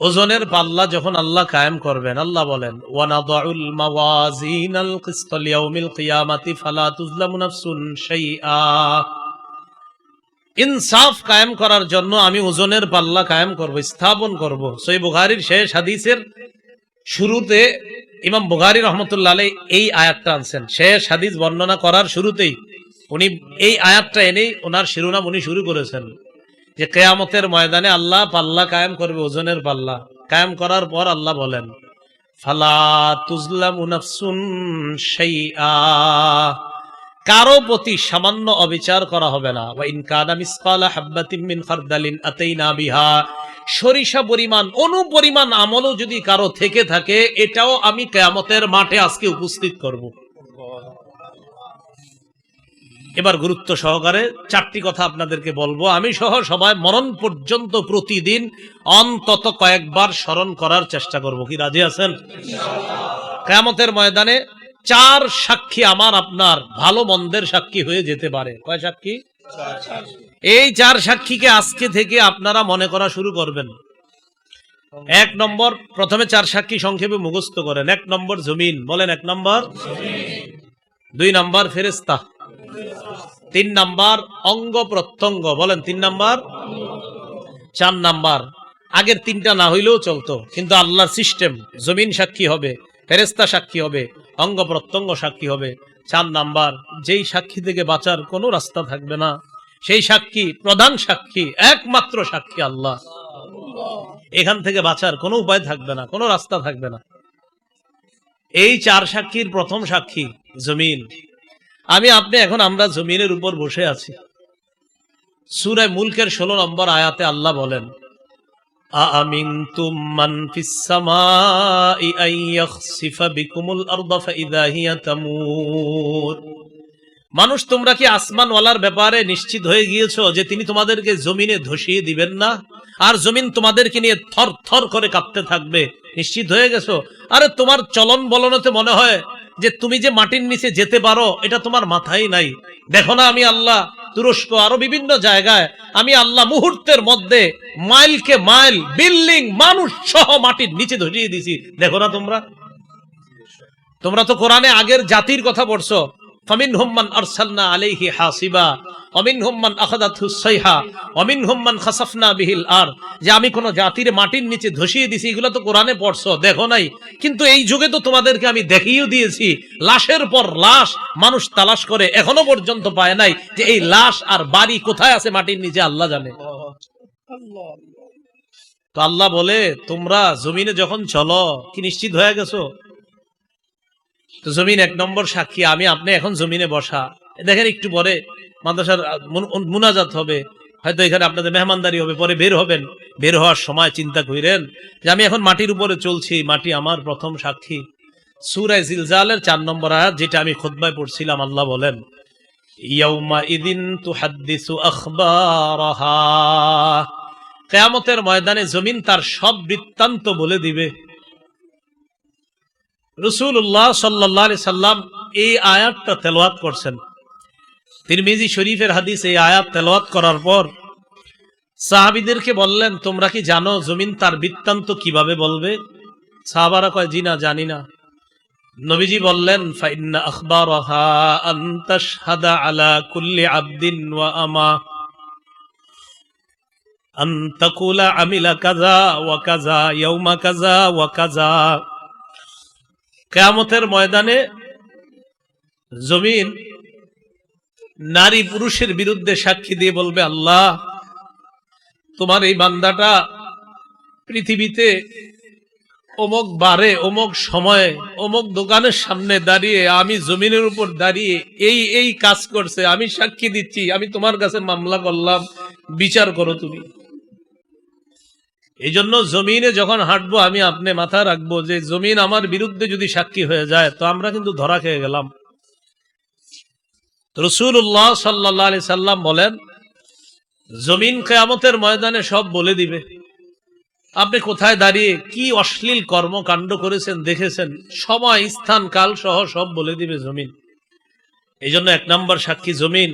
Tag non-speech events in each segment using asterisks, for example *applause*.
ওজনের পাল্লা যখন আল্লাহ কায়েম করবেন, আল্লাহ বলেন, ওয়ানাদাউল মাওয়াজিনাল কিসতা লিয়াউমিল কিয়ামাতি ফালা তুজলামু নাফসুন শাইআ। ইনসাফ কায়েম করার জন্য আমি ওজনের পাল্লা কায়েম করব, স্থাপন করব। সই বুখারীর শেষ হাদিসের শুরুতে ইমাম বুখারী রহমতুল্লাহ আলাই এই আয়াতটা আনছেন। শেষ হাদিস বর্ণনা করার শুরুতেই উনি এই আয়াতটা এনেই ওনার শিরোনাম উনি শুরু করেছেন। যে কেয়ামতের ময়দানে আল্লাহ পাল্লা কায়েম করবে, ওজনের পাল্লা। কায়েম করার পর আল্লাহ বলেন, ফালা তুজলামু শাইআ। কারও প্রতি সামান্য অবিচার করা হবে না। ওয়া ইন কানা মিসকালা হাববাতিন মিন বিহা। সরিষা পরিমাণ অনু পরিমাণ আমলও যদি কারও থেকে থাকে, এটাও আমি কেয়ামতের মাঠে আজকে উপস্থিত করব। এবার গুরুত্ব সহকারে চারটি কথা আপনাদেরকে বলব। আমি সহ সবাই মরণ পর্যন্ত প্রতিদিন অন্তত কয়েকবার স্মরণ করার চেষ্টা করব। কি, রাজি আছেন? কেয়ামতের ময়দানে চার সাক্ষী আমার আপনার ভালো মন্দের সাক্ষী হয়ে যেতে পারে। কয় সাক্ষী? এই চার সাক্ষীকে আজকে থেকে আপনারা মনে করা শুরু করবেন। এক নম্বর, প্রথমে চার সাক্ষী সংক্ষেপে মুখস্থ করেন। এক নম্বর জমিন। বলেন, এক নম্বর? দুই নম্বর ফেরেস্তা তিন নাম্বার অঙ্গ প্রত্যঙ্গ, বলেন তিন নাম্বার? চার নাম্বার, আগের তিনটা না হইলেও চলতো, কিন্তু আল্লাহর সিস্টেম, জমিন সাক্ষী হবে ফেরেস্তা সাক্ষী হবে, অঙ্গ প্রত্যঙ্গ সাক্ষী হবে। চার নাম্বার, যেই সাক্ষী থেকে বাঁচার কোনো রাস্তা থাকবে না, সেই সাক্ষী প্রধান সাক্ষী, একমাত্র সাক্ষী আল্লাহ। এখান থেকে বাঁচার কোনো উপায় থাকবে না, কোনো রাস্তা থাকবে না। এই চার সাক্ষীর প্রথম সাক্ষী জমিন। আমি আপনি এখন আমরা জমিনের উপর বসে আছি। সুরায় মুলকের ষোলো নম্বর আয়াতে আল্লাহ বলেন মানুষ, তোমরা কি আসমানওয়ালার ব্যাপারে নিশ্চিত হয়ে গিয়েছো যে তিনি তোমাদেরকে জমিনে ধসিয়ে দিবেন না? আর জমিন তোমাদেরকে নিয়ে থর থর করে কাঁপতে থাকবে? নিশ্চিত হয়ে গেছো? আরে, তোমার চলন বলনতে মনে হয় যে তুমি যে মাটির নিচে যেতে পারো, এটা তোমার মাথায় নাই। দেখো না আমি আল্লাহ, তুরস্ক, আরও বিভিন্ন জায়গায় আমি আল্লাহ মুহূর্তের মধ্যে মাইলকে মাইল, বিল্ডিং, মানুষ সহ মাটির নিচে ধরিয়ে দিছি দেখো না তোমরা? তোমরা তো কোরআনে আগের জাতির কথা পড়ছো। আমি কোন জাতির মাটির নিচে ধসিয়ে দিছি, এগুলো তো কোরআনে দেখো নাই। কিন্তু এই যুগে তো তোমাদেরকে আমি দেখিয়েও দিয়েছি, লাশের পর লাশ মানুষ তালাশ করে এখনও পর্যন্ত পায় নাই যে এই লাশ আর বাড়ি কোথায় আছে মাটির নিচে, আল্লাহ জানে। তো আল্লাহ বলে, তোমরা জমিনে যখন চলো, কি নিশ্চিত হয়ে গেছো? তো জমিন এক নম্বর সাক্ষী, আমি, আপনি এখন জমিনে বসা। দেখেন একটু পরে মাদ্রাসার মুন- মুনাজাত হবে। হয়তো এখানে আপনাদের মেহমানদারি হবে, পরে বের হবেন। বের হওয়ার সময় চিন্তা করিলেন যে আমি এখন মাটির উপরে চলছি, মাটি আমার প্রথম সাক্ষী। সুরায় জিলজালের চার নম্বর আয়াত যেটা আমি খুতবায় পড়ছিলাম, আল্লাহ বলেন কেয়ামতের ময়দানে জমিন তার সব বৃত্তান্ত বলে দিবে। রসুল্লাহ সাল্লাহ সাল্লাম এই আয়াতটা তেলাওয়াত করছেন। তিরমিজি শরীফের হাদিস এই আয়াত তেলাওয়াত করার পর সাহাবিদেরকে বললেন, তোমরা কি জানো জমিন তার বৃত্তান্ত কীভাবে বলবে? সাহাবারা কয়, জি না, জানি না। নবীজি বললেন, ফাইন্না আলা কুল্লি আবদিন ওয়া আমা। আমিলা কাজা ওয়া কাযা, ইয়াউমা কাযা ওয়া কাযা। কেয়ামতের ময়দানে জমিন নারী পুরুষের বিরুদ্ধে সাক্ষী দিয়ে বলবে, আল্লাহ, তোমার এই বান্দাটা পৃথিবীতে অমুক বারে, অমুক সময়ে, অমুক দোকানের সামনে দাঁড়িয়ে, আমি জমিনের উপর দাঁড়িয়ে এই এই কাজ করছে, আমি সাক্ষী দিচ্ছি, আমি তোমার কাছে মামলা করলাম, বিচার করো তুমি। এই জন্য জমিনে যখন হাঁটবো, আমি আপনি মাথা রাখব যে জমিন আমার বিরুদ্ধে যদি সাক্ষী হয়ে যায়, তো আমরা কিন্তু ধরা খেয়ে গেলাম। রসুল্লাহ সাল্লাহ আলি সাল্লাম বলেন, জমিন কেয়ামতের ময়দানে সব বলে দিবে। আপনি কোথায় দাঁড়িয়ে কি অশ্লীল কর্মকাণ্ড করেছেন, দেখেছেন? সময়, স্থান, কাল সহ সব বলে দিবে জমিন। এই জন্য এক নম্বর সাক্ষী জমিন।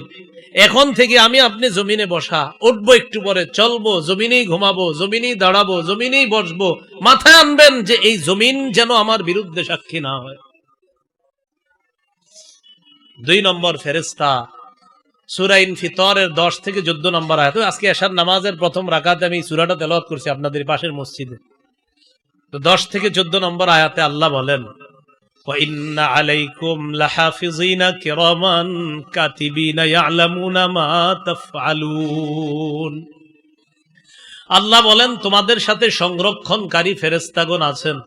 এখন থেকে আমি আপনি জমিনে বসা, উঠবো একটু পরে, চলবো, জমিনেই ঘুমাবো, জমিনেই দাঁড়াবো, জমিনেই বসবো, মাথায় আনবেন যে এই জমিন যেন আমার বিরুদ্ধে সাক্ষী না হয়। দুই নম্বর ফেরেস্তা সুরাইন ফিতরের দশ থেকে চোদ্দ নম্বর আয়াত। আজকে এশার নামাজের প্রথম রাকাতে আমি সুরাটা তেলাওয়াত করছি আপনাদের পাশের মসজিদে। তো দশ থেকে চোদ্দ নম্বর আয়াতে আল্লাহ বলেন وَإِنَّ عَلَيْكُمْ لَحَافِظِينَ كِرَامًا كَاتِبِينَ يَعْلَمُونَ مَا تَفْعَلُونَ আল্লাহ বলেন তোমাদের সাথে সংরক্ষণকারী ফেরেস্তাগণ আছেন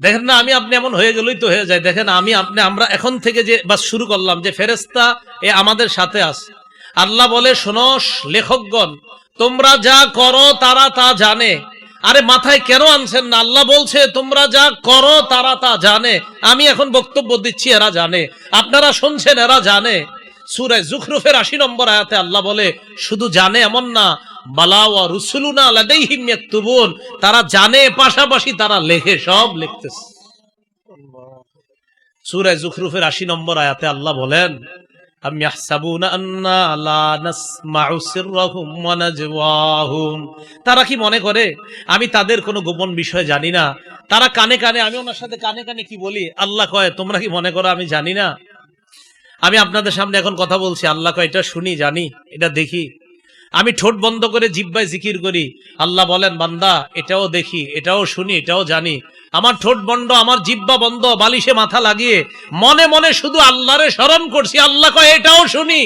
দেখেন না আমি আপনি এমন হয়ে গেলই তো হয়ে যায় দেখেন আমি আপনি আমরা এখন থেকে যে বাস শুরু করলাম যে ফেরেস্তা এ আমাদের সাথে আছে আল্লাহ বলে শোনো লেখকগণ তোমরা যা করো তারা তা জানে আরে মাথায় কেন আনছেন না? আল্লাহ বলছে, তোমরা যা করো, তারা তা জানে। আমি এখন বক্তব্য দিচ্ছি, এরা জানে। আপনারা শুনছেন, এরা জানে। সুরায় জুখরুফের আশি নম্বর আয়াতে আল্লাহ বলে, শুধু জানে এমন না তারা জানে, পাশাপাশি তারা লেখে, সব লিখতেছে। সূরা জুখরুফের 80 নম্বর আয়াতে আল্লাহ বলেন আম يحسبون أننا لا نسمع سرهم ونجواهم? তারা কি মনে করে, আমি তাদের কোনো গোপন বিষয় জানি না? তারা কানে কানে, আমি ওনার সাথে কানে কানে কি বলি? আল্লাহ কয়, তোমরা কি মনে করো আমি জানি না? আমি আপনাদের সামনে এখন কথা বলছি, আল্লাহ কয়, এটা শুনি, জানি, এটা দেখি। আমি ঠোঁট বন্ধ করে জিব্বায় জিকির করি। আল্লাহ বলেন, বান্দা, এটাও দেখি, এটাও শুনি, এটাও জানি। আমার ঠোঁট বন্ধ, আমার জিব্বা বন্ধ, বালিশে মাথা লাগিয়ে মনে মনে শুধু আল্লাহরে স্মরণ করছি। আল্লাহ কয়, এটাও শুনি।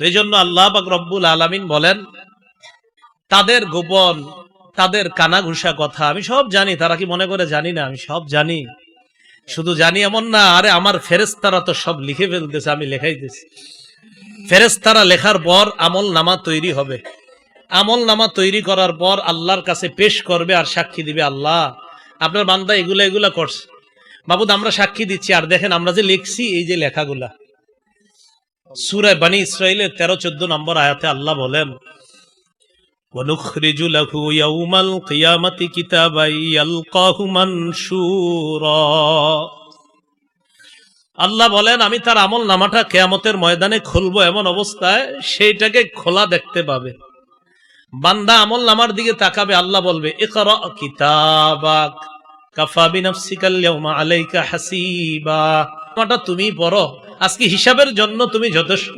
এই জন্য আল্লাহ পাক রব্বুল আলামিন বলেন, তাদের গোপন, তাদের কানাঘুষা কথা আমি সব জানি। তারা কি মনে করে জানি না? আমি সব জানি। শুধু জানি এমন না আরে আমার ফেরেস্তারা তো সব লিখে ফেলতেছে আমি লেখাইতেছি। ফেরেস্তারা লেখার পর আমল নামা তৈরি হবে। আমল নামা তৈরি করার পর আল্লাহর কাছে পেশ করবে আর সাক্ষী দিবে আল্লাহ। আপনার বান্দা এগুলা এগুলা করছে। বাবুদ আমরা সাক্ষী দিচ্ছি। আর দেখেন আমরা যে লিখছি এই যে লেখাগুলা। সুরায় বানি ইসরায়েলের তেরো চোদ্দ নম্বর আয়াতে আল্লাহ বলেন ونخرج له يوم القيامة كتابا يلقاه منشورا আল্লাহ বলেন আমি তার আমল নামাটা কেয়ামতের ময়দানে খুলবো এমন অবস্থায় সেইটাকে খোলা দেখতে পাবে বান্দা আমল নামার দিকে তাকাবে আল্লাহ বলবে ইকরা কিতাবাক কাফা বিনাফসিকাল ইয়াউমা আলাইকা হাসিবা নামাটা তুমি পড়ো আজকে হিসাবের জন্য তুমি যথেষ্ট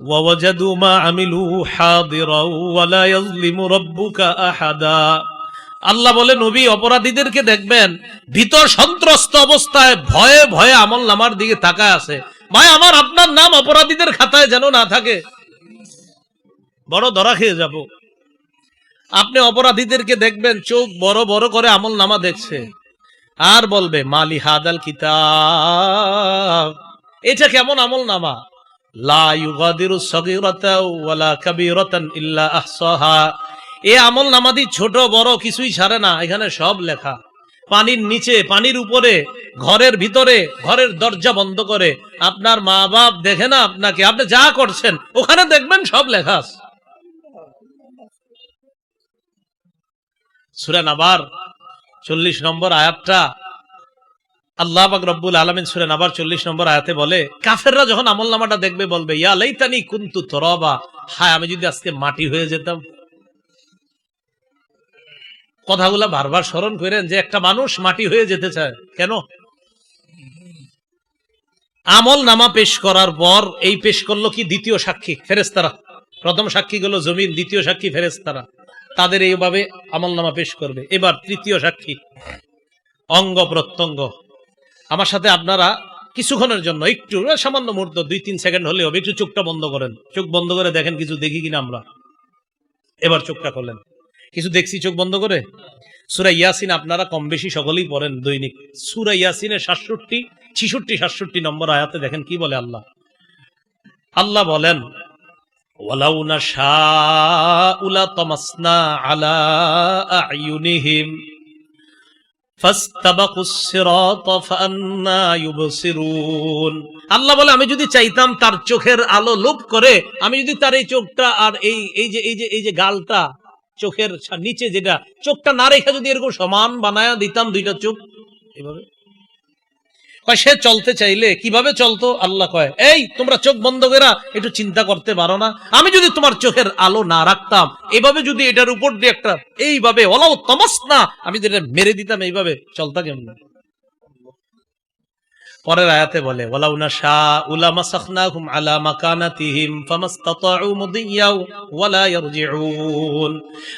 ووجدوا ما عملوا حاضرا ولا يظلم ربك أحدا আল্লাহ বলে নবী অপরাধীদেরকে দেখবেন ভিতর সন্ত্রস্ত অবস্থায় ভয়ে ভয়ে আমল নামার দিকে তাকায় আছে ভাই আমার আপনার নাম অপরাধীদের খাতায় যেন না থাকে বড় ধরা খেয়ে যাব আপনি অপরাধীদেরকে দেখবেন চোখ বড় বড় করে আমল নামা দেখছে আর বলবে মালি হাদাল কিতাব এটা কেমন আমল নামা আমল নামাদি ছোট, বড় কিছুই ছাড়ে না। এখানে সব লেখা। পানির নিচে, পানির উপরে, ঘরের ভিতরে, ঘরের দরজা বন্ধ করে। আপনার মা বাপ দেখে না আপনাকে? আপনি যা করছেন, ওখানে দেখবেন সব লেখা সুরেন আবার চল্লিশ নম্বর আয়াতটা আল্লাহ পাক রব্বুল আলমিন সুরেন আবার চল্লিশ নম্বর আয়াতে বলে, কাফেররা যখন আমল নামাটা দেখবে, বলবে, ইয়া লাইতানি কুন্তু তরবা। হায়, আমি যদি আজকে মাটি হয়ে যেতাম। কথাগুলা বারবার স্মরণ করেন যে একটা মানুষ মাটি হয়ে যেতে চায়। কেন? আমল নামা পেশ করার পর এই পেশ করল কি দ্বিতীয় সাক্ষী? ফেরেস্তারা প্রথম সাক্ষী গুলো জমিন, দ্বিতীয় সাক্ষী ফেরেস্তারা তাদের এইভাবে আমল নামা পেশ করবে। এবার তৃতীয় সাক্ষী। অঙ্গ প্রত্যঙ্গ। আমার সাথে আপনারা কিছুক্ষণের জন্য একটু সামান্য মুহূর্ত, দুই, তিন সেকেন্ড হলে হবে। একটু চোখটা বন্ধ করেন। চোখ বন্ধ করে দেখেন কিছু দেখি কিনা আমরা। এবার চোখটা করলেন কিছু দেখছি চোখ বন্ধ করে? সুরা ইয়াসিন আপনারা কম বেশি সকলেই পড়েন দৈনিক। সুরা ইয়াসিনের সাতষট্টি, ছিষট্টি, সাতষট্টি নম্বর আয়াতে দেখেন কি বলে আল্লাহ। আল্লাহ বলেন, ওয়ালাউ নাশাউ লাতামাসনা আলা আ'য়ুনিহিম। আল্লাহ বলে, আমি যদি চাইতাম তার চোখের আলো লোপ করে, আমি যদি তার এই চোখটা আর এই এই যে এই যে এই যে গালটা, চোখের নিচে যেটা, চোখটা না রেখে যদি এরকম সমান বানায় দিতাম দুইটা চোখ, এভাবে? কয়, সে চলতে চাইলে কীভাবে চলতো? আল্লাহ কয়, এই, তোমরা চোখ বন্ধ করা একটু চিন্তা করতে পারো না। আমি যদি তোমার চোখের আলো না রাখতাম এইভাবে যদি এটার উপর দিয়ে একটা, এইভাবে ওলাও তমাস না, আমি যদি মেরে দিতাম, এইভাবে চলতা কেমন? পরের আয়াতে বলে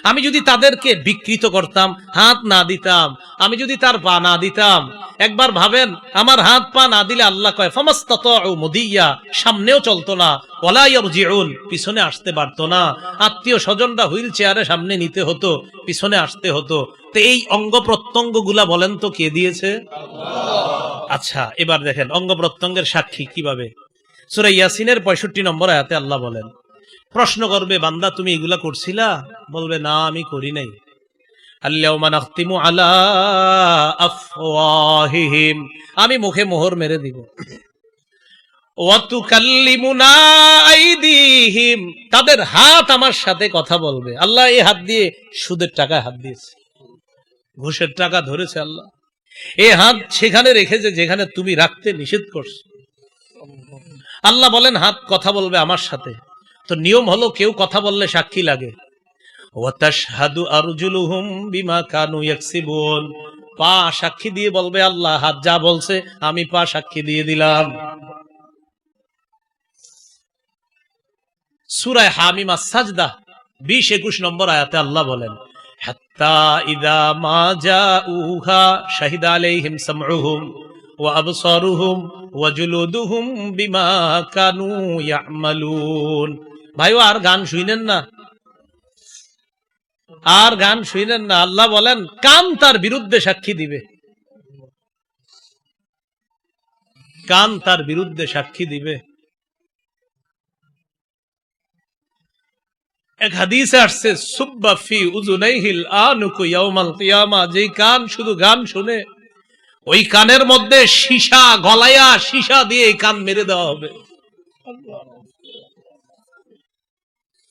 আমি যদি তাদেরকে বিকৃত করতাম, হাত না দিতাম, আমি যদি তার পা না দিতাম, একবার ভাবেন, আমার হাত পা না দিলে আল্লাহ কয়, ফামাস্তাতাউ মুদিয়া, সামনেও চলতো না পিছনে আসতে পারতো না। আত্মীয় স্বজনরা হুইল চেয়ারে সামনে নিতে হতো, পিছনে আসতে হতো। এই অঙ্গ প্রত্যঙ্গগুলা বলেন তো কে দিয়েছে? আচ্ছা এবার দেখেন, অঙ্গ প্রত্যঙ্গের সাক্ষী কীভাবে? সুরা ইয়াসিনের পঁয়ষট্টি নম্বর আয়াতে আল্লাহ বলেন, প্রশ্ন করবে, বান্দা, তুমি এগুলা করছিলা? বলবে, না, আমি করি নাই। আমি মুখে মোহর মেরে দিব। তাদের হাত আমার সাথে কথা বলবে। আল্লাহ এই হাত দিয়ে সুদের টাকায় হাত দিয়েছে। ঘুষের টাকা ধরেছে আল্লাহ। এ হাত সেখানে রেখেছে যেখানে তুমি রাখতে নিষেধ করছ। আল্লাহ বলেন, হাত কথা বলবে আমার সাথে। তো নিয়ম হলো, কেউ কথা বললে সাক্ষী লাগে। পা সাক্ষী দিয়ে বলবে, আল্লাহ হাত যা বলছে, আমি পা সাক্ষী দিয়ে দিলাম। সুরায় হামিম আস-সাজদা বিশ একুশ নম্বর আয়াতে আল্লাহ বলেন আর গান শুনেন না? আল্লাহ বলেন, কান তার বিরুদ্ধে সাক্ষী দিবে। কান তার বিরুদ্ধে সাক্ষী দিবে। এক হাদিসে আসছে, সুব্বা ফি উজুনাইহিল আনুকু ইয়াউমাল কিয়ামা যেই কান শুধু গান শুনে, ওই কানের মধ্যে সীসা গলায়া সীসা দিয়ে এই কান মেরে দেওয়া হবে।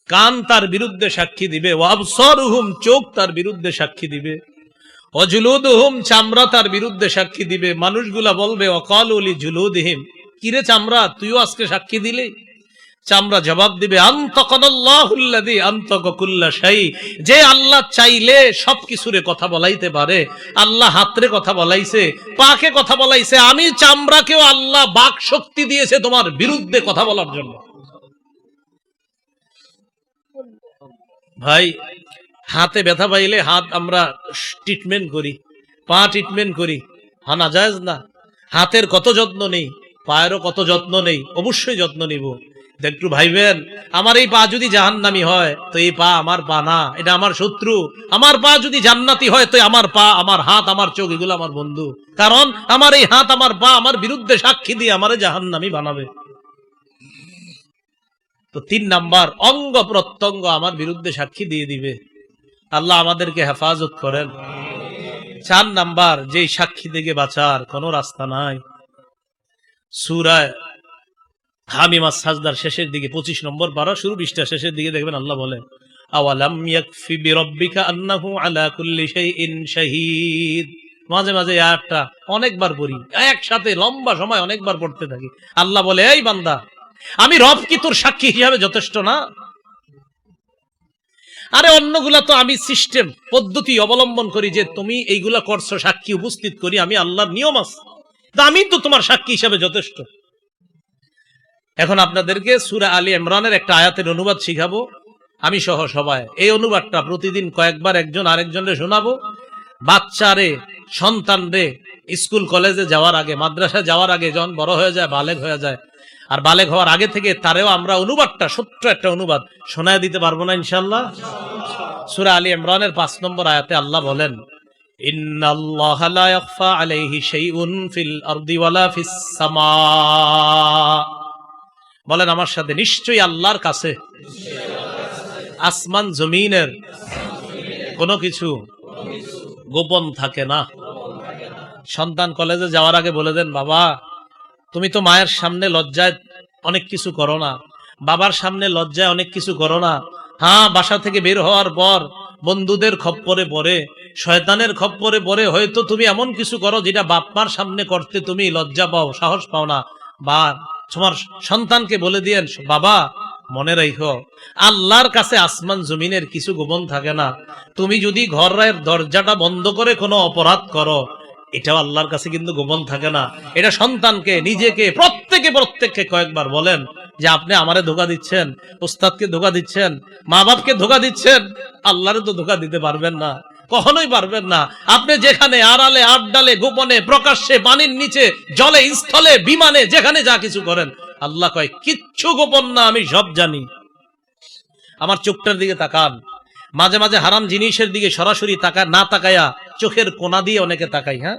কান তার বিরুদ্ধে সাক্ষী দিবে ওয়াবসরুহুম চোখ তার বিরুদ্ধে সাক্ষী দিবে অজুলুদুহুম চামড়া তার বিরুদ্ধে সাক্ষী দিবে। মানুষগুলা বলবে অকালুলি জুলুদহিম কিরে চামড়া, তুইও আজকে সাক্ষী দিলি? চামড়া জবাব দিবে যে আল্লাহ চাইলে সবকিছুরে কথা বলাইতে পারে, আল্লাহ হাতরে কথা বলাইছে, পাকে কথা বলাইছে, আমি চামড়াকেও আল্লাহ বাক শক্তি দিয়েছে তোমার বিরুদ্ধে কথা বলার জন্য। ভাই, হাতে ব্যথা পাইলে হাত আমরা ট্রিটমেন্ট করি, পা ট্রিটমেন্ট করি হানা যায় না? হাতের কত যত্ন নেই, পায়েরও কত যত্ন নেই, অবশ্যই যত্ন নিব। একটু ভাইবেন, আমার এই পা যদি জাহান্নামি হয়, তো এই পা আমার পা না, এটা আমার শত্রু। আমার পা যদি জান্নাতি হয়, তো আমার পা, আমার হাত, আমার চোখ, এগুলো আমার বন্ধু। কারণ আমার এই হাত, আমার পা, আমার বিরুদ্ধে সাক্ষী দিয়ে আমারে জাহান্নামি বানাবে। তো তিন নাম্বার, অঙ্গ প্রত্যঙ্গ আমার বিরুদ্ধে সাক্ষী দিয়ে দিবে। আল্লাহ আমাদেরকে হেফাজত করেন। চার নাম্বার, যেই সাক্ষী থেকে বাঁচার কোন রাস্তা নাই। সুরায় হামিমা সাজদার শেষের দিকে, পঁচিশ নম্বর পারা, শুরু বিশটা শেষের দিকে দেখবেন আল্লাহ বলেন মাঝে মাঝে আয়াতটা অনেকবার পড়ি, একসাথে লম্বা সময় অনেকবার পড়তে থাকি। আল্লাহ বলে, এই বান্দা, আমি রব কি তোর সাক্ষী হিসাবে যথেষ্ট না? আরে অন্যগুলা তো আমি সিস্টেম পদ্ধতি অবলম্বন করি যে তুমি এইগুলা করছ, সাক্ষী উপস্থিত করি, আমি আল্লাহর নিয়ম আছে। আমি তো তোমার সাক্ষী হিসাবে যথেষ্ট। এখন আপনাদেরকে সুরা আলী ইমরানের একটা আয়াতের অনুবাদ শিখাবো। আমি সহ সবাই। এই অনুবাদটা প্রতিদিন কয়েকবার একজন আরেকজনরে শোনাবো। বাচ্চারে, সন্তানরে স্কুল, কলেজে যাওয়ার আগে মাদ্রাসা যাওয়ার আগে যখন বড় হয়ে যায়, বালেগ হয়ে যায়, আর বালেগ হওয়ার আগে থেকে তারেও আমরা অনুবাদটা সত্য একটা অনুবাদ শোনায় দিতে পারব না ইনশাল্লাহ সুরা আলী ইমরানের পাঁচ নম্বর আয়াতে আল্লাহ বলেন, ইন্নাল্লাহা আলাইহি শাইউন ফিল আরদি ওয়ালা ফিস সামা বলেন আমার সাথে, নিশ্চয়ই আল্লাহর কাছে আসমান জমিনের কোনো কিছু গোপন থাকে না। সন্তান কলেজে যাওয়ার আগে বলে দেন, বাবা, তুমি তো মায়ের সামনে লজ্জায় অনেক কিছু করো না। বাবার সামনে লজ্জায় অনেক কিছু করো না। হ্যাঁ বাসা থেকে বের হওয়ার পর বন্ধুদের খপ্পরে পড়ে, শয়তানের খপ্পরে পরে হয়তো তুমি এমন কিছু করো যেটা বাপমার সামনে করতে তুমি লজ্জা পাও, সাহস পাও না। বা তোমার সন্তানকে বলে দিয়েন, বাবা, মনে রাখো, আল্লাহর কাছে আসমান জমিনের কিছু গোপন থাকে না। তুমি যদি ঘরের দরজাটা বন্ধ করে কোনো অপরাধ করো, এটাও আল্লাহর কাছে কিন্তু গোপন থাকে না। এটা সন্তানকে, নিজেকে, প্রত্যেকে, প্রত্যেককে কয়েকবার বলেন যে, আপনি আমারে ধোকা দিচ্ছেন উস্তাদকে ধোকা দিচ্ছেন মা বাপকে ধোকা দিচ্ছেন, আল্লাহরে তো ধোকা দিতে পারবেন না। কখনোই পারবেন না। আপনি যেখানে আড়ালে আড্ডালে গোপনে, প্রকাশ্যে পানির নিচে, জলে, স্থলে, বিমানে, যেখানে যা কিছু করেন, আল্লাহ কয়, কিচ্ছু গোপন না, আমি সব জানি। আমার চোখটার দিকে তাকান। মাঝে মাঝে হারাম জিনিসের দিকে সরাসরি তাকা, না তাকায়া চোখের কোনা দিয়ে অনেকে তাকাই হ্যাঁ?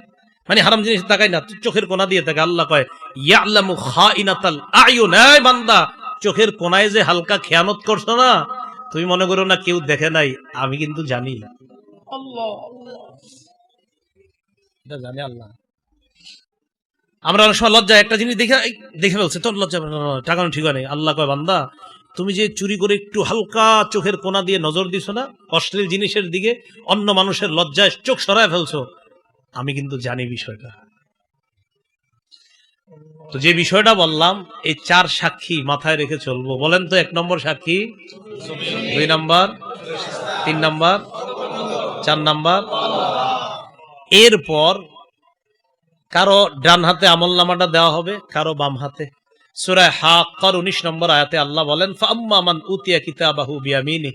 মানে হারাম জিনিস তাকাই না, চোখের কোনা দিয়ে তাকায়। আল্লাহ কয়, ইয়ালামু খাইনাতাল আয়ুন এই বান্দা! চোখের কোনায় যে হালকা খেয়ানত করছ না, তুমি মনে করো না কেউ দেখে নাই, আমি কিন্তু জানি জানে আল্লাহ। আমরা অনেক সময় একটা জিনিস দেখে দেখে ফেলছে, তোর লজ্জা ঠিক আল্লাহ কয়, বান্দা, তুমি যে চুরি করে একটু হালকা চোখের কোনা দিয়ে নজর দিছো না, অশ্লীল জিনিসের দিকে অন্য মানুষের লজ্জায় চোখ সরায় ফেলছো, আমি কিন্তু জানি বিষয়টা। তো যে বিষয়টা বললাম, এই চার সাক্ষী মাথায় রেখে চলবো। বলেন তো, এক নম্বর সাক্ষী, দুই নম্বর, তিন নাম্বার চার নাম্বার। এরপর কারও ডান হাতে আমল নামাটা দেওয়া হবে, কারও বাম হাতে। সুরায় হাকর উনিশ নম্বর আয়াতে আল্লাহ বলেন ফাম্মান মান উতিয়া কিতাবাহু বিয়ামিনি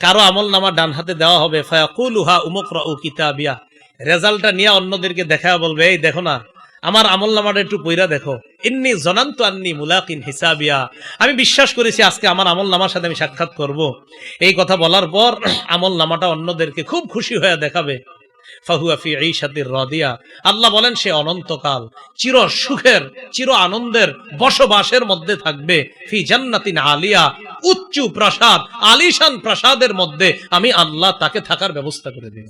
কারও আমল নামা ডান হাতে দেওয়া হবে, ফায়াকুলুহা উমকরাউ কিতাবিয়া। রেজাল্টটা নিয়ে অন্যদেরকে দেখা বলবে, এই দেখো না আমার আমল নামাটা একটু পইরা দেখো। ইন্নি জনান্ত আন্নি মুলাকিন হিসাবিয়া। আমি বিশ্বাস করেছি আজকে আমার আমল নামার সাথে আমি সাক্ষাৎ করব। এই কথা বলার পর *clears throat* আমল নামাটা অন্যদেরকে খুব খুশি হয়ে দেখাবে। ফাহুয়া ফি ঈশাতির রাদিয়া। আল্লাহ বলেন সে অনন্তকাল চির সুখের চির আনন্দের বসবাসের মধ্যে থাকবে। ফি জান্নাতিন আলিয়া। উচ্চ প্রাসাদ আলিশান প্রাসাদের মধ্যে আমি আল্লাহ তাকে থাকার ব্যবস্থা করে দিই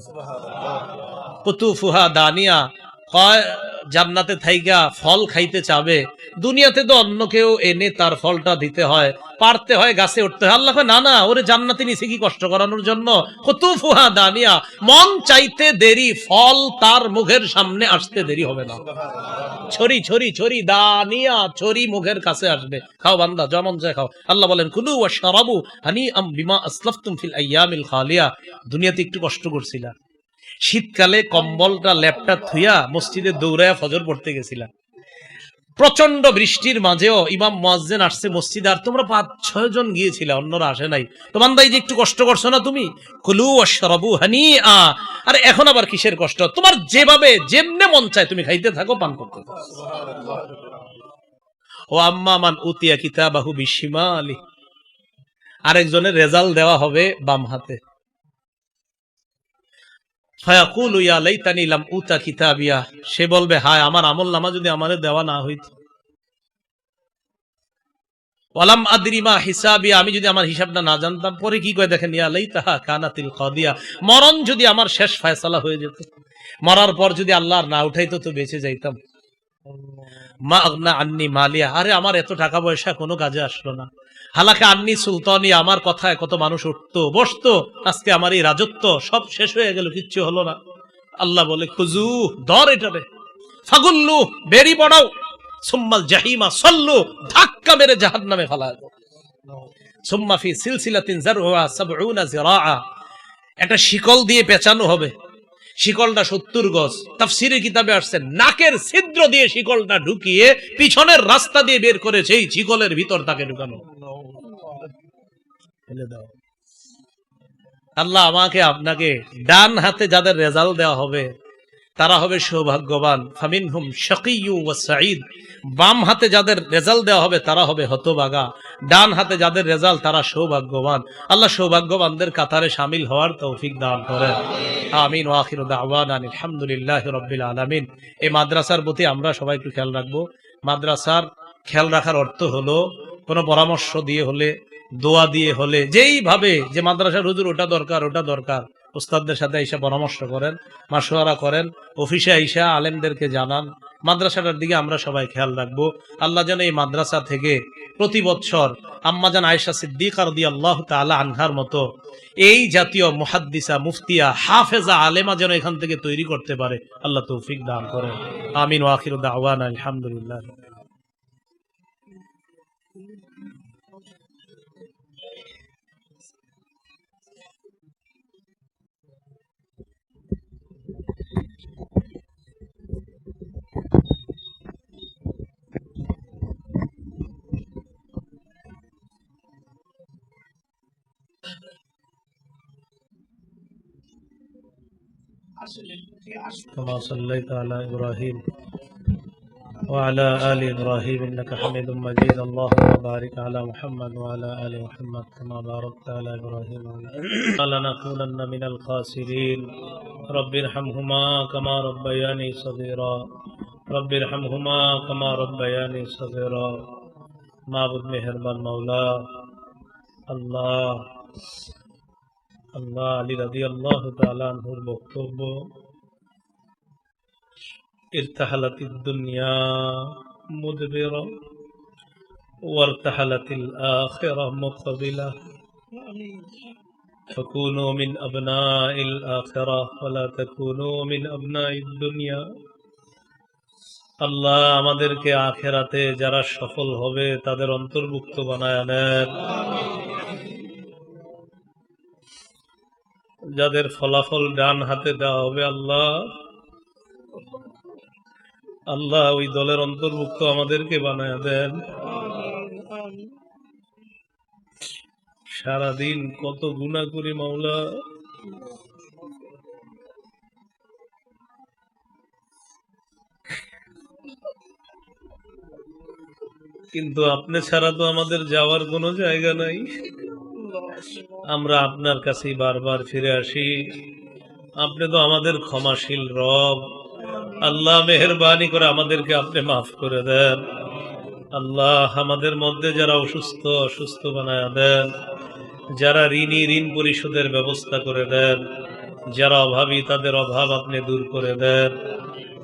কুতুফুহা দানিয়া। কয় জান্নাতে থাইগা ফল খাইতে চাবে। দুনিয়াতে তো অন্য কেউ এনে তার ফলটা দিতে হয়, পারতে হয় গাছে উঠতে হয়। আল্লাহ না না, ওরে জান্নাতে নিচে কি কষ্ট করানোর জন্য? কুতুফুহা দানিয়া, মন চাইতে দেরি, ফল তার মুখের সামনে আসতে দেরি হবে না। ছড়ি ছড়ি ছড়ি, দানিয়া, ছড়ি মুখের কাছে আসবে। খাও বান্দা যেমন যায় খাও। আল্লাহ বলেন, কুলু ওয়া শারাবু হানি আম বিমা আসলাফতুম ফিল আইয়ামিল খালিয়া। দুনিয়াতে একটু কষ্ট করছিলা। শীতকালে কম্বলটা, ল্যাপটা থুইয়া মসজিদে দৌড়ায়া ফজর পড়তে গেছিলাম। প্রচণ্ড বৃষ্টির মাঝেও ইমাম মুয়াজ্জিন আসছে মসজিদে। আর তোমরা পাঁচ, ছয় জন গিয়েছিলে, অন্যরা আসে নাই। তোমার দাই যে একটু কষ্ট করছ না তুমি? কুলু অশরাবু হানি আ আরে এখন আবার কিসের কষ্ট? তোমার যেভাবে, যেমনে মন চায় তুমি খাইতে থাকো, পান করতে ও আম্মা, মান উতিয়া কিতাবাহু বিশিমালি। আরেকজনের রেজাল্ট দেওয়া হবে বাম হাতে। ফায়াকুলু, ইয়া লাইতানি লাম উতা কিতাবিয়া। সে বলবে, হায়, আমার আমল নামা যদি আমারে দেওয়া না হইত। ওয়ালাম আদরিমা হিসাবি আমি যদি আমার হিসাবটা না জানতাম, পরে কি কয় দেখেন, ইয়া লাইতাহা কানাতিল কাদিয়া মরণ যদি আমার শেষ ফয়সালা হয়ে যেত, মরার পর যদি আল্লাহ না উঠাইতো, তো বেঁচে যাইতাম। মা আগনা আন্নি মালিয়া। আরে, আমার এত টাকা পয়সা কোনো কাজে আসলো না। হালাকে আন্নি সুলতানি আমার কথায় কত মানুষ উঠতো, বসতো, আজকে আমার এই রাজত্ব সব শেষ হয়ে গেল, কিচ্ছু হলো না। আল্লাহ বলে, খুজু, ধর এটারে ফাগুল্লু, বেরি পড়াও। সুম্মাল জাহিমা, সল্লু, ধাক্কা মেরে জাহান নামে ফেলা সুম্মা ফি সিলসিলাতিন জারহুয়া সাবউনা জিরাআ। একটা শিকল দিয়ে পেঁচানো হবে। শিকলটা সত্তর গজ। তাফসিরের কিতাবে আসছে, নাকের ছিদ্র দিয়ে শিকলটা ঢুকিয়ে পিছনের রাস্তা দিয়ে বের করে সেই শিকলের ভিতর তাকে ঢুকানো। ফেলে দাও। আল্লাহ আমাকে আপনাকে ডান হাতে যাদের রেজাল্ট দেওয়া হবে, তারা হবে সৌভাগ্যবান। ফামিনহুম শাকিয়ু ওয়া সাঈদ। বাম হাতে যাদের রেজাল্ট দেওয়া হবে, তারা হবে হতবাগা। ডান হাতে যাদের রেজাল্ট, তারা সৌভাগ্যবান। আল্লাহ সৌভাগ্যবানদের কাতারে শামিল হওয়ার তৌফিক দান করেন। আমিন ওয়াখির দাওয়ান আলহামদুলিল্লাহ রব্বিল আলামিন। এই মাদ্রাসার প্রতি আমরা সবাই একটু খেয়াল রাখব। মাদ্রাসার খেয়াল রাখার অর্থ হলো, কোনো পরামর্শ দিয়ে হলে দোয়া দিয়ে হলে যেইভাবে যে মাদ্রাসার হুজুর ওটা দরকার ওটা দরকার। উস্তাদদের সাথে এসে পরামর্শ করেন মাসোয়ারা করেন, অফিসে আইসা আলেমদেরকে জানান। মাদ্রাসাটার দিকে আমরা সবাই খেয়াল রাখব। আল্লাহ যেন এই মাদ্রাসা থেকে প্রতি বছর আম্মাজান আয়েশা সিদ্দিক রদি আল্লাহ তালা আনহার মতো এই জাতীয় মুহাদ্দিসা, মুফতিয়া, হাফেজা, আলেমা যেন এখান থেকে তৈরি করতে পারে। আল্লাহ তৌফিক দান করেন। আমিন ওয়াখির দাওয়ান, আলহামদুলিল্লাহ। كما صليت على إبراهيم وعلى آل إبراهيم إنك حميد مجيد. اللهم بارك على محمد وعلى آل محمد كما باركت على إبراهيم وعلى لنكونن من الخاسرين. رب ارحمهما كما ربياني صغيرا. رب ارحمهما كما ربياني صغيرا. معبود مهربان مولا. الله. আল্লাহ আলী রাজি আল্লাহ তালানহুর বক্তব্য ارتحلت الدنيا مدبرة وارتحلت الآخرة مقبلة فكونوا من أبناء الآخرة ولا تكونوا من أبناء الدنيا আল্লাহ আমাদেরকে আখেরাতে যারা সফল হবে তাদের অন্তর্ভুক্ত বানায় নেন যাদের ফলাফল ডান হাতে দেওয়া হবে, আল্লাহ আল্লাহ ওই দলের অন্তর্ভুক্ত আমাদেরকে বানায় দেন। সারাদিন কত গুণা করি মাওলা। কিন্তু আপনি ছাড়া তো আমাদের যাওয়ার কোনো জায়গা নাই। আমরা আপনার কাছেই বারবার ফিরে আসি। আপনি তো আমাদের ক্ষমাশীল রব। আল্লাহ মেহরবানি করে আমাদেরকে আপনি মাফ করে দেন। আল্লাহ আমাদের মধ্যে যারা অসুস্থ অসুস্থ বানায় দেন। যারা ঋণী, ঋণ পরিশোধের ব্যবস্থা করে দেন। যারা অভাবী, তাদের অভাব আপনি দূর করে দেন।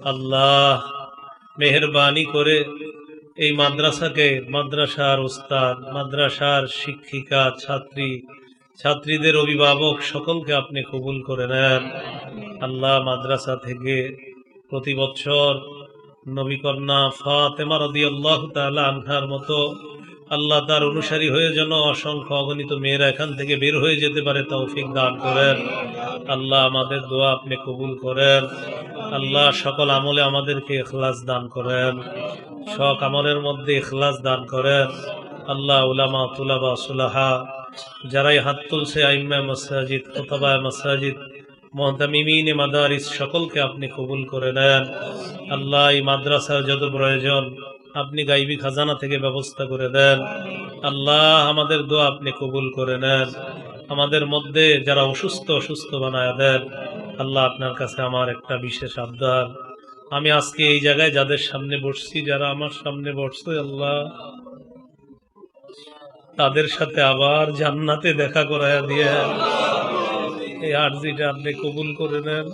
আল্লাহ মেহরবানি করে এই মাদ্রাসাকে মাদ্রাসার উস্তাদ, মাদ্রাসার শিক্ষিকা, ছাত্রী, ছাত্রীদের অভিভাবক সকলকে আপনি কবুল করে নেন। আল্লাহ মাদ্রাসা থেকে প্রতি বছর নবীকন্যা ফাতেমা আল্লাহ তালা আনহার মতো আল্লাহ তার অনুসারী হয়ে যেন অসংখ্য অগণিত মেয়েরা এখান থেকে বের হয়ে যেতে পারে তৌফিক দান করেন। আল্লাহ আমাদের দোয়া আপনি কবুল করেন। আল্লাহ সকল আমলে আমাদেরকে এখলাস দান করেন। সব আমলের মধ্যে এখলাস দান করেন। আল্লাহ উলামা, তুলাবা, সুলাহা, যারাই হাত তুলছে আইম্মা মসাজিদ, খোতাবা মসাজিদ, মহতামিমিনে মাদারিস, সকলকে আপনি কবুল করে নেন। আল্লাহ এই মাদ্রাসার যত প্রয়োজন আপনি গাইবি খাজানা থেকে ব্যবস্থা করে দেন। আল্লাহ আমাদের দোয়া আপনি কবুল করে নেন। আমাদের মধ্যে যারা অসুস্থ অসুস্থ বানায় দেন, আল্লাহ আপনার কাছে আমার একটা বিশেষ আবদার। আমি আজকে এই জায়গায় যাদের সামনে বসছি, যারা আমার সামনে বসছে, আল্লাহ তাদের সাথে আবার জান্নাতে দেখা করায় দিয়ে এই আর্জিটা আপনি কবুল করে নেন।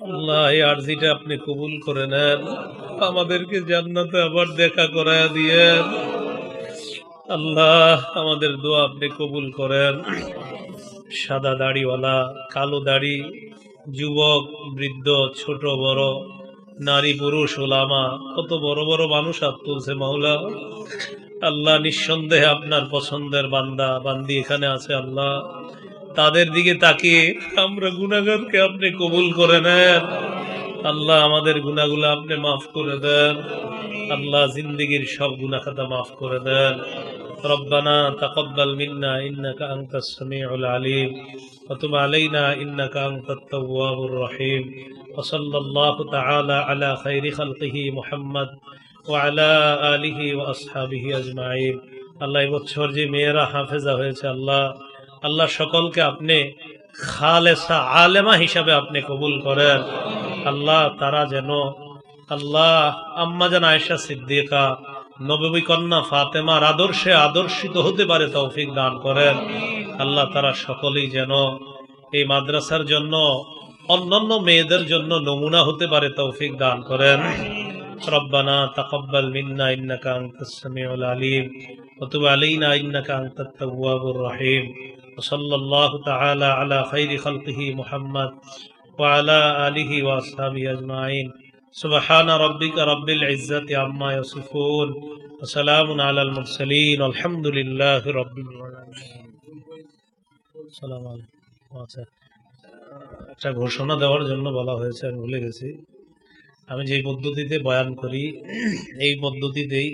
আল্লাহ, এই আর্জিটা আপনি কবুল করে নেন। আমাদেরকে জান্নাতে আবার দেখা করায় দিয়েন। আল্লাহ, আমাদের দোয়া আপনি কবুল করেন। সাদা দাড়িওয়ালা, কালো দাড়ি, যুবক, বৃদ্ধ, ছোট, বড়, নারী, পুরুষ, ওলামা, কত বড় বড় মানুষ হাত তুলছে মাওলা। আল্লাহ, নিঃসন্দেহে আপনার পছন্দের বান্দা, বান্দি এখানে আছে আল্লাহ। তাদের দিকে তাকিয়ে আমরা গুনাগারকে আপনি কবুল করে নেন আল্লাহ আমাদের গুনাহগুলো আপনি মাফ করে দেন আল্লাহ জিন্দগির সব গুনাহ খাতা মাফ করে দেন ربنا تقبل منا إنك أنت السميع العليم وتب علينا إنك أنت التواب الرحيم وصلى الله تعالى على خير خلقه محمد وعلى آله وأصحابه أجمعين আল্লাহ এবছর যে মেয়েরা হাফেজা হয়েছে আল্লাহ আল্লাহ সকলকে আপনি খালেসা আলেমা হিসাবে আপনি কবুল করেন আল্লাহ তারা যেন আল্লাহ আম্মা যেন আয়েশা সিদ্দিকা নবী কন্যা ফাতেমার আদর্শে আদর্শিত হতে পারে তৌফিক দান করেন আল্লাহ তারা সকলেই যেন এই মাদ্রাসার জন্য অন্যান্য মেয়েদের জন্য নমুনা হতে পারে তৌফিক দান করেন ربنا تقبل منا إنك أنت السميع العليم وتب علينا إنك أنت التواب الرحيم وصلى الله تعالى على خير خلقه محمد وعلى آله وأصحابه أجمعين سبحان ربك رب العزة عما يصفون وسلام على المرسلين والحمد لله رب العالمين السلام عليكم আচ্ছা একটা ঘোষণা দেওয়ার জন্য বলা হয়েছে আমি ভুলে গেছি আমি যে পদ্ধতিতে বয়ান করি এই পদ্ধতিতেই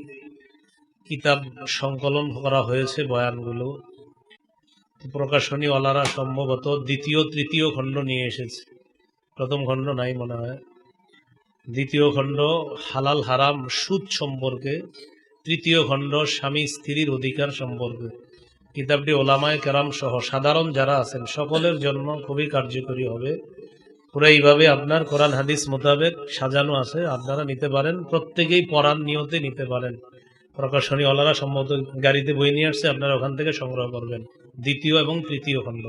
কিতাব সংকলন করা হয়েছে বয়ানগুলো প্রকাশনী ওয়ালারা সম্ভবত দ্বিতীয়, তৃতীয় খণ্ড নিয়ে এসেছে। প্রথম খণ্ড নাই মনে হয়। দ্বিতীয় খণ্ড হালাল হারাম সুদ সম্পর্কে, তৃতীয় খণ্ড স্বামী স্ত্রীর অধিকার সম্পর্কে। কিতাবটি ওলামায় কেরাম সহ সাধারণ যারা আছেন, সকলের জন্য খুবই কার্যকরী হবে। পুরো এইভাবে আপনার কোরআন হাদিস মোতাবেক সাজানো আছে, আপনারা নিতে পারেন, প্রত্যেকেই পড়ার নিয়তে নিতে পারেন। প্রকাশনী ওলারা সম্ভবত গাড়িতে বই নিয়ে আসছে, আপনারা ওখান থেকে সংগ্রহ করবেন। দ্বিতীয় এবং তৃতীয় খণ্ড।